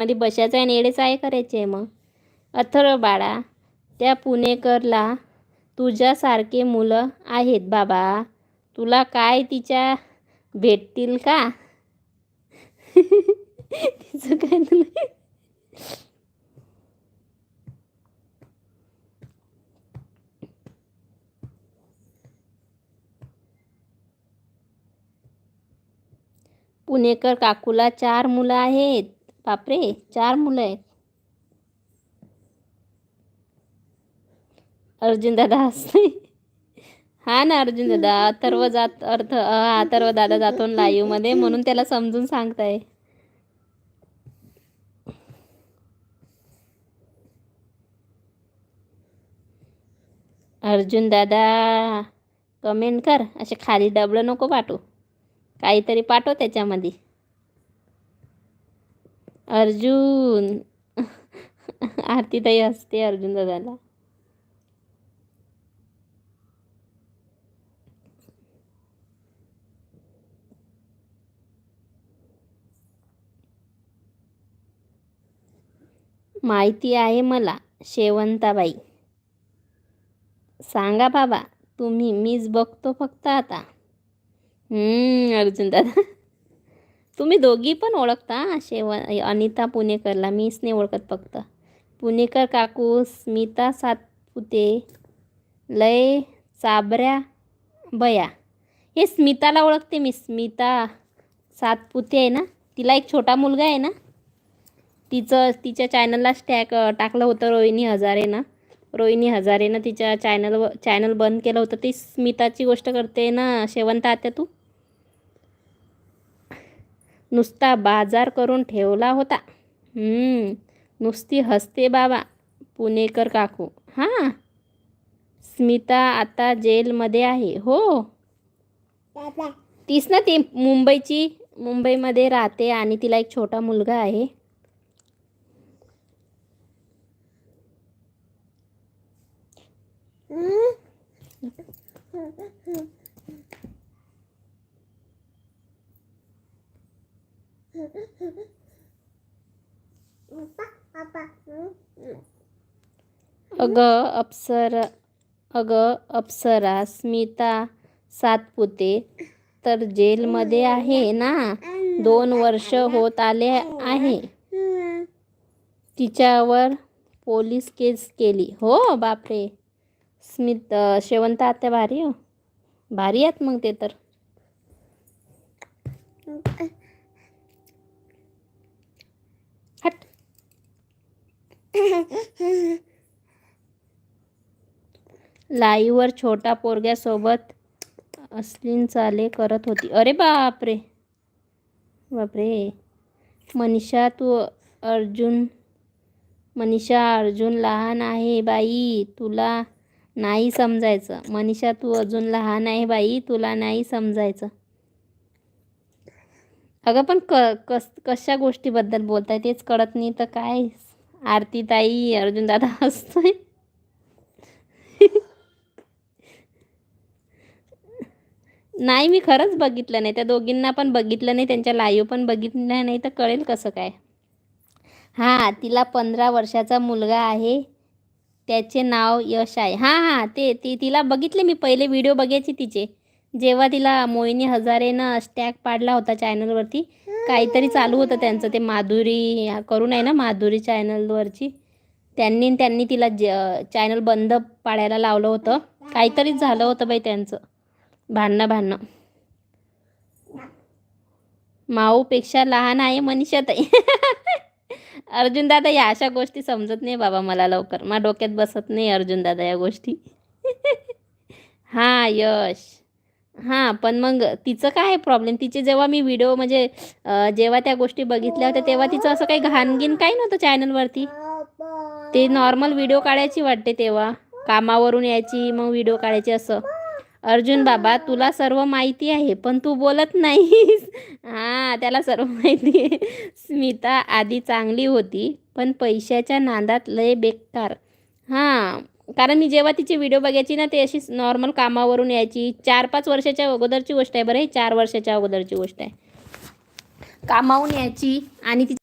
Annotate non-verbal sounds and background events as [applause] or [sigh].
मध्ये बशाचं आहे आणि येडेचं आहे करायचे आहे मग. अथर्व बाळा त्या पुणेकरला तुझ्यासारखे मुलं आहेत बाबा. तुला काय तिच्या भेटतील का? [laughs] तिचं काय तुला पुणेकर काकूला चार मुलं आहेत. बापरे चार मुलं आहेत. अर्जुन दादा हसले हा ना अर्जुन दादा अथर्व जात अर्थ अथर्व दादा जातो लाईव्हमध्ये म्हणून त्याला समजून सांगताय. अर्जुन दादा कमेंट कर. असे खाली डबलं नको पाठवू. काहीतरी पाठव त्याच्यामध्ये. अर्जुन. आरतीताई असते अर्जुन दादाला. माहिती आहे मला शेवंताबाई. सांगा बाबा तुम्ही मीच बघतो फक्त आता. हम्म, अर्जुन दादा. तुम्ही दोघी पण ओळखता शेव अनिता पुणेकरला मीच नाही ओळखत फक्त. पुणेकर काकू स्मिता सातपुते लय चाबऱ्या बया. हे स्मिताला ओळखते मी. स्मिता सातपुते आहे ना? तिला एक छोटा मुलगा आहे ना? तिचं तिच्या चॅनललाच स्टॅक टाकलं होतं रोहिणी हजारेनं. रोहिणी हजारेनं तिच्या चॅनल चॅनल बंद केलं होतं. ती स्मिताची गोष्ट करते ना शेवंत आत्या तू? नुसता बाजार करून ठेवला होता. नुसती हसते बाबा पुणेकर काकू. हां? स्मिता आता जेलमध्ये आहे हो? तीच ना ती मुंबईची मुंबईमध्ये राहते आणि तिला एक छोटा मुलगा आहे. अगं अप्सरा अगं अप्सरा स्मिता सातपुते तर जेलमध्ये आहे ना? दोन वर्ष होत आले आहे. तिच्यावर पोलीस केस केली. हो बापरे. स्मित शेवंत आत्या भारी हो. भारी आहेत मग ते तर. हट. लाईवर छोटा पोरग्यासोबत अश्लील चाले करत होती. अरे बापरे. बापरे. मनीषा तू अर्जुन मनीषा अर्जुन लहान आहे बाई. तुला नाही समजायचं. मनीषा तू अजून लहान आहे बाई. तुला नाही समजायचं. अगं पण क कस कशा गोष्टीबद्दल बोलताय? तेच कळत नाही. तर काय? आरती ताई अर्जुन दादा हसतोय. नाही मी खरंच बघितलं नाही. त्या दोघींना पण बघितलं नाही. त्यांच्या लाईव्ह पण बघितलं नाही. तर कळेल कसं काय. हां तिला पंधरा वर्षाचा मुलगा आहे. त्याचे नाव यश आहे. हां हां ते ती तिला बघितले मी. पहिले व्हिडिओ बघायची तिचे. जेव्हा तिला मोहिनी हजारेनं स्टॅग पाडला होता चॅनलवरती काहीतरी चालू होतं त्यांचं ते माधुरी करून आहे ना माधुरी चॅनलवरची त्यांनी त्यांनी तिला ज चॅनल बंद पाडायला लावलं होतं. काहीतरीच झालं होतं बाई त्यांचं. भांडणं भांडणं. माऊपेक्षा लहान आहे मनीषा ताई [laughs] अर्जुन दादा या अशा गोष्टी समजत नाही बाबा मला लवकर. मा डोक्यात बसत नाही अर्जुन दादा या गोष्टी. [laughs] हां यश. हां पण मग तिचं काय प्रॉब्लेम तिचे जेव्हा मी व्हिडिओ म्हणजे अं, जेव्हा त्या गोष्टी बघितल्या होत्या तेव्हा तिचं असं काही घाणगिन काही नव्हतं चॅनलवरती ते नॉर्मल व्हिडिओ काढायची वाटते तेव्हा. कामावरून यायची मग व्हिडिओ काढायची असं. अर्जुन बाबा तुला सर्व माहिती आहे पण तू बोलत नाहीस. हां त्याला सर्व माहिती आहे. स्मिता आधी चांगली होती पण पैशाच्या नांदात लय बेकार. हां कारण मी जेव्हा तिची व्हिडिओ बघायची ना ते अशी नॉर्मल कामावरून यायची. चार पाच वर्षाच्या अगोदरची गोष्ट आहे बरं हे चार वर्षाच्या अगोदरची गोष्ट आहे. कामावून यायची आणि तिचे